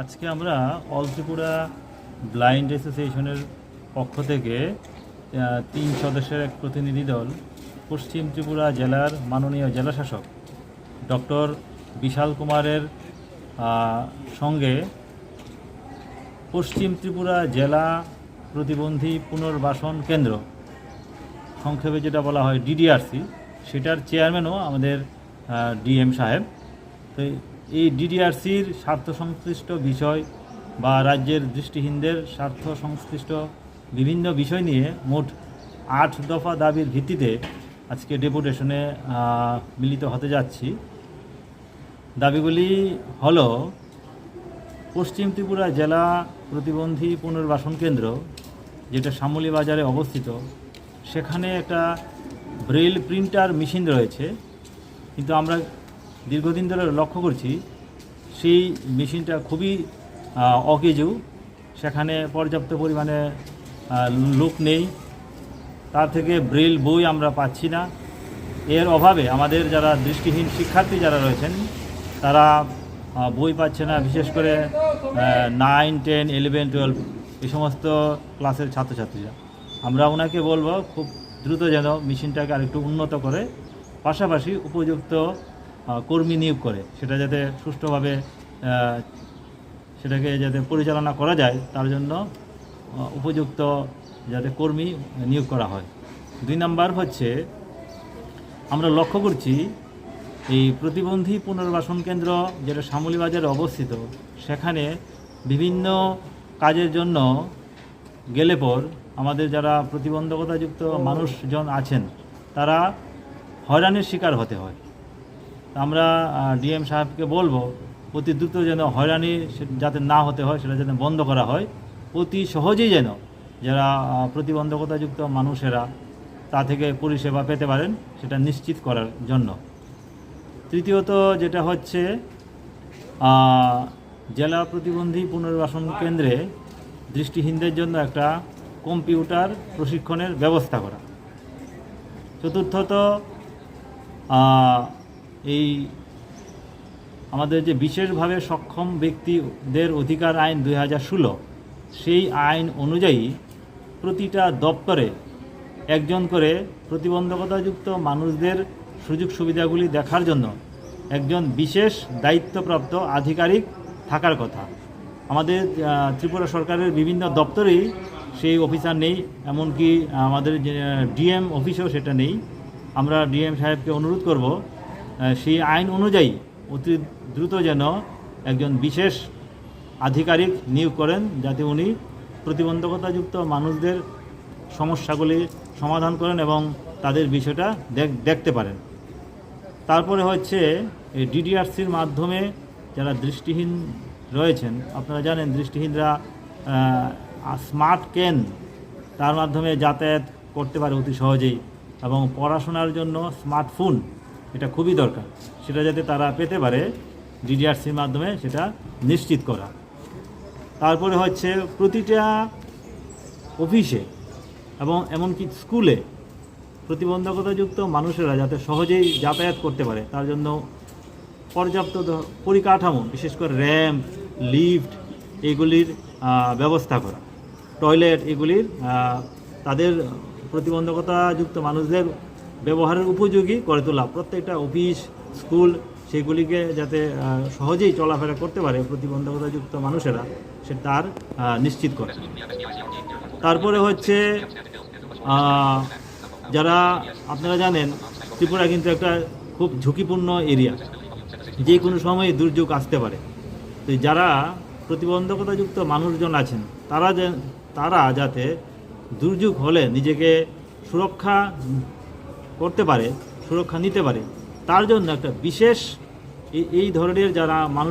আজকে আমরা all Tripura blind অ্যাসোসিয়েশনের পক্ষ থেকে তিন সদস্যের এক প্রতিনিধি দল, পশ্চিম ত্রিপুরা জেলার মাননীয় জেলাশাসক ডক্টর বিশাল কুমারের সঙ্গে পশ্চিম ত্রিপুরা জেলা প্রতিবন্ধী পুনর্বাসন কেন্দ্র, সংক্ষেপে যেটা বলা হয় ডিডিআরসি, সেটার চেয়ারম্যানও আমাদের ডিএম সাহেব। তো এই ডিডিআরসির স্বার্থ সংশ্লিষ্ট বিষয় বা রাজ্যের দৃষ্টিহীনদের স্বার্থ সংশ্লিষ্ট বিভিন্ন বিষয় নিয়ে মোট আট দফা দাবির ভিত্তিতে আজকে ডেপুটেশনে মিলিত হতে যাচ্ছি। দাবিগুলি হল, পশ্চিম ত্রিপুরা জেলা প্রতিবন্ধী পুনর্বাসন কেন্দ্র, যেটা শ্যামলী বাজারে অবস্থিত, সেখানে একটা ব্রেল প্রিন্টার মেশিন রয়েছে। কিন্তু আমরা দীর্ঘদিন ধরে লক্ষ্য করছি, সেই মেশিনটা খুবই অকেজু। সেখানে পর্যাপ্ত পরিমাণে লোক নেই। তার থেকে ব্রেল বই আমরা পাচ্ছি না। এর অভাবে আমাদের যারা দৃষ্টিহীন শিক্ষার্থী যারা রয়েছেন, তারা বই পাচ্ছে না। বিশেষ করে নাইন টেন ইলেভেন টুয়েলভ এই সমস্ত ক্লাসের ছাত্রছাত্রীরা। আমরা ওনাকে বলব, খুব দ্রুত যেন মেশিনটাকে আরেকটু উন্নত করে। পাশাপাশি উপযুক্ত কর্মী নিয়োগ করে। সেটা যাতে সুষ্ঠুভাবে সেটাকে যাতে পরিচালনা করা যায়, তার জন্য উপযুক্ত যাতে কর্মী নিয়োগ করা হয়। দুই নাম্বার হচ্ছে, আমরা লক্ষ্য করছি, এই প্রতিবন্ধী পুনর্বাসন কেন্দ্র যেটা শ্যামলী বাজারে অবস্থিত, সেখানে বিভিন্ন কাজের জন্য গেলে পর আমাদের যারা প্রতিবন্ধকতাযুক্ত মানুষজন আছেন, তারা হয়রানির শিকার হতে হয়। আমরা ডিএম সাহেবকে বলব, অতি দ্রুত যেন হয়রানি যাতে না হতে হয়, সেটা যেন বন্ধ করা হয়। অতি সহজেই যেন যারা প্রতিবন্ধকতাযুক্ত মানুষেরা তা থেকে পরিষেবা পেতে পারেন, সেটা নিশ্চিত করার জন্য। তৃতীয়ত যেটা হচ্ছে জেলা প্রতিবন্ধী পুনর্বাসন কেন্দ্রে দৃষ্টিহীনদের জন্য একটা কম্পিউটার প্রশিক্ষণের ব্যবস্থা করা। চতুর্থত এই আমাদের যে বিশেষভাবে সক্ষম ব্যক্তিদের অধিকার আইন দুই হাজার ষোলো, সেই আইন অনুযায়ী প্রতিটা দপ্তরে একজন করে প্রতিবন্ধকতাযুক্ত মানুষদের সুযোগ সুবিধাগুলি দেখার জন্য একজন বিশেষ দায়িত্বপ্রাপ্ত আধিকারিক থাকার কথা। আমাদের ত্রিপুরা সরকারের বিভিন্ন দপ্তরেই সেই অফিসার নেই, এমনকি আমাদের ডিএম অফিসেও সেটা নেই। আমরা ডিএম সাহেবকে অনুরোধ করব সেই আইন অনুযায়ী অতি দ্রুত যেন একজন বিশেষ আধিকারিক নিয়োগ করেন, যাতে উনি প্রতিবন্ধকতাযুক্ত মানুষদের সমস্যাগুলি সমাধান করেন এবং তাদের বিষয়টা দেখ- দেখতে পারেন। তারপরে হচ্ছে এই ডিডিআরসির মাধ্যমে যারা দৃষ্টিহীন রয়েছেন, আপনারা জানেন দৃষ্টিহীনরা স্মার্ট কেন তার মাধ্যমে যাতায়াত করতে পারে অতি সহজেই এবং পড়াশোনার জন্য স্মার্টফোন এটা খুবই দরকার। সেটা যাতে তারা পেতে পারে ডিডিআরসির মাধ্যমে সেটা নিশ্চিত করা। তারপরে হচ্ছে প্রতিটা অফিসে এবং এমনকি স্কুলে প্রতিবন্ধকতাযুক্ত মানুষেরা যাতে সহজেই যাতায়াত করতে পারে, তার জন্য পর্যাপ্ত পরিকাঠামো, বিশেষ করে র্যাম্প লিফট, এগুলির ব্যবস্থা করা। টয়লেট এগুলির তাদের প্রতিবন্ধকতাযুক্ত মানুষদের ব্যবহারের উপযোগী করে তোলা। প্রত্যেকটা অফিস, স্কুল, সেগুলিকে যাতে সহজেই চলাফেরা করতে পারে প্রতিবন্ধকতাযুক্ত মানুষেরা, সে তার নিশ্চিত করে। তারপরে হচ্ছে যারা, আপনারা জানেন, ত্রিপুরা কিন্তু একটা খুব ঝুঁকিপূর্ণ এরিয়া। যে কোনো সময়ে দুর্যোগ আসতে পারে। তো যারা প্রতিবন্ধকতাযুক্ত মানুষজন আছেন, তারা যে, তারা যাতে দুর্যোগ হলে নিজেকে সুরক্ষা করতে পারে সুরক্ষা নিতে পারে তার জন্য একটা বিশেষ এই- ধরনের যারা মানুষ